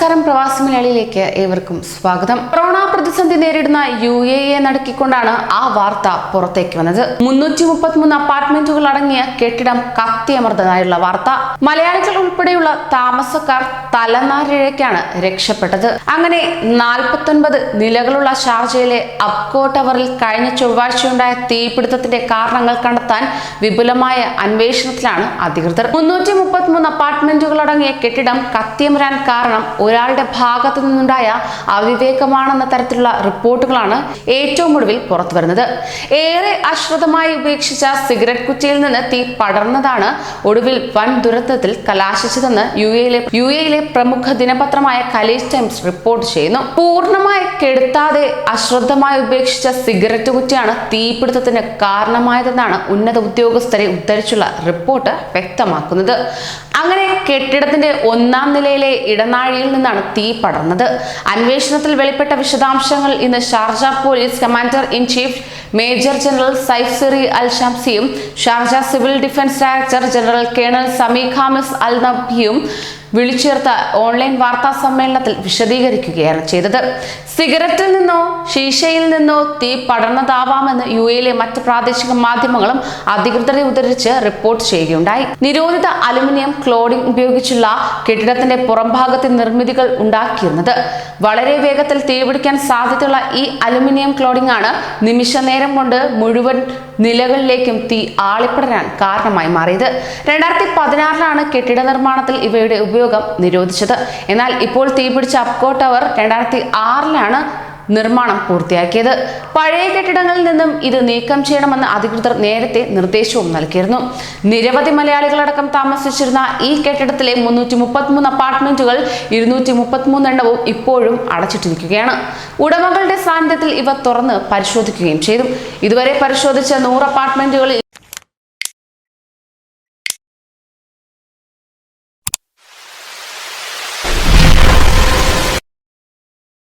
നമസ്കാരം. പ്രവാസി മലയാളിയിലേക്ക് ഏവർക്കും സ്വാഗതം. കൊറോണ പ്രതിസന്ധി നേരിടുന്ന യു എ എ നടക്കിക്കൊണ്ടാണ് ആ വാർത്ത പുറത്തേക്ക് വന്നത്. മുന്നൂറ്റി മുപ്പത്തിമൂന്ന് അപ്പാർട്ട്മെന്റുകൾ അടങ്ങിയ കെട്ടിടം കത്തിയമർദ്ദനായുള്ള വാർത്ത. മലയാളികൾ ഉൾപ്പെടെയുള്ള താമസക്കാർ തലനാരിഴയ്ക്കാണ് രക്ഷപ്പെട്ടത്. അങ്ങനെ നാൽപ്പത്തൊൻപത് നിലകളുള്ള ഷാർജയിലെ അപ്കോ ടവറിൽ കഴിഞ്ഞ ചൊവ്വാഴ്ചയുണ്ടായ തീപിടുത്തത്തിന്റെ കാരണങ്ങൾ കണ്ടെത്താൻ വിപുലമായ അന്വേഷണത്തിലാണ് അധികൃതർ. മുന്നൂറ്റി മുപ്പത്തിമൂന്ന് അപ്പാർട്ട്മെന്റുകൾ അടങ്ങിയ കെട്ടിടം കത്തിയമരാൻ കാരണം ഒരാളുടെ ഭാഗത്തു നിന്നുണ്ടായ അവിവേകമാണെന്ന തരത്തിലുള്ള റിപ്പോർട്ടുകളാണ് ഏറ്റവും ഒടുവിൽ പുറത്തു വരുന്നത്. ഏറെ അശ്രദ്ധമായി ഉപേക്ഷിച്ച സിഗരറ്റ് കുറ്റിയിൽ നിന്ന് തീ പടർന്നതാണ് ഒടുവിൽ വൻ ദുരന്തത്തിൽ കലാശിച്ചതെന്ന് യു എയിലെ യു എയിലെ പ്രമുഖ ദിനപത്രമായ കലേജ് ടൈംസ് റിപ്പോർട്ട് ചെയ്യുന്നു. പൂർണമായി കെടുത്താതെ അശ്രദ്ധമായി ഉപേക്ഷിച്ച സിഗരറ്റ് കുറ്റിയാണ് തീപിടുത്തത്തിന് കാരണമായതെന്നാണ് ഉന്നത ഉദ്യോഗസ്ഥരെ ഉദ്ധരിച്ചുള്ള റിപ്പോർട്ട് വ്യക്തമാക്കുന്നത്. അങ്ങനെ കെട്ടിടത്തിന്റെ ഒന്നാം നിലയിലെ ഇടനാഴിയിൽ നിന്നാണ് തീ പടർന്നത്. അന്വേഷണത്തിൽ വെളിപ്പെട്ട വിശദാംശങ്ങൾ ഇന്ന് Sharjah police commander in chief major general Saif Siri Al ഷംസിയും Sharjah civil defence director general colonel Sami Khamis Al നബിയും വിളിച്ചേർത്ത ഓൺലൈൻ വാർത്താ സമ്മേളനത്തിൽ വിശദീകരിക്കുകയാണ് ചെയ്തത്. സിഗരറ്റിൽ നിന്നോ ശീശയിൽ നിന്നോ തീ പടർന്നതാവാമെന്ന് യു എയിലെ മറ്റ് പ്രാദേശിക മാധ്യമങ്ങളും അധികൃതരെ ഉദ്ധരിച്ച് റിപ്പോർട്ട് ചെയ്യുകയുണ്ടായി. നിരോധിത അലുമിനിയം ക്ലോഡിംഗ് ഉപയോഗിച്ചുള്ള കെട്ടിടത്തിന്റെ പുറംഭാഗത്തെ നിർമ്മിതികൾ ഉണ്ടാക്കിയിരുന്നത്. വളരെ വേഗത്തിൽ തീപിടിക്കാൻ സാധ്യതയുള്ള ഈ അലുമിനിയം ക്ലോഡിംഗ് ആണ് നിമിഷ കൊണ്ട് മുഴുവൻ നിലകളിലേക്കും തീ ആളിപ്പടരാൻ കാരണമായി മാറിയത്. രണ്ടായിരത്തി പതിനാറിലാണ് കെട്ടിട നിർമ്മാണത്തിൽ ഇവയുടെ ഉപയോഗം നിരോധിച്ചത്. എന്നാൽ ഇപ്പോൾ തീപിടിച്ച അപ്കോ ടവർ രണ്ടായിരത്തി ആറിലാണ് നിർമ്മാണം പൂർത്തിയാക്കിയത്. പഴയ കെട്ടിടങ്ങളിൽ നിന്നും ഇത് നീക്കം ചെയ്യണമെന്ന് അധികൃതർ നേരത്തെ നിർദ്ദേശവും നൽകിയിരുന്നു. നിരവധി മലയാളികളടക്കം താമസിച്ചിരുന്ന ഈ കെട്ടിടത്തിലെ മുന്നൂറ്റി മുപ്പത്തിമൂന്ന് അപ്പാർട്ട്മെന്റുകൾ ഇരുന്നൂറ്റി മുപ്പത്തിമൂന്ന് എണ്ണവും ഇപ്പോഴും അടച്ചിട്ടിരിക്കുകയാണ്. ഉടമകളുടെ സാന്നിധ്യത്തിൽ ഇവ തുറന്ന് പരിശോധിക്കുകയും ചെയ്തു. ഇതുവരെ പരിശോധിച്ച നൂറ് അപ്പാർട്ട്മെന്റുകളിൽ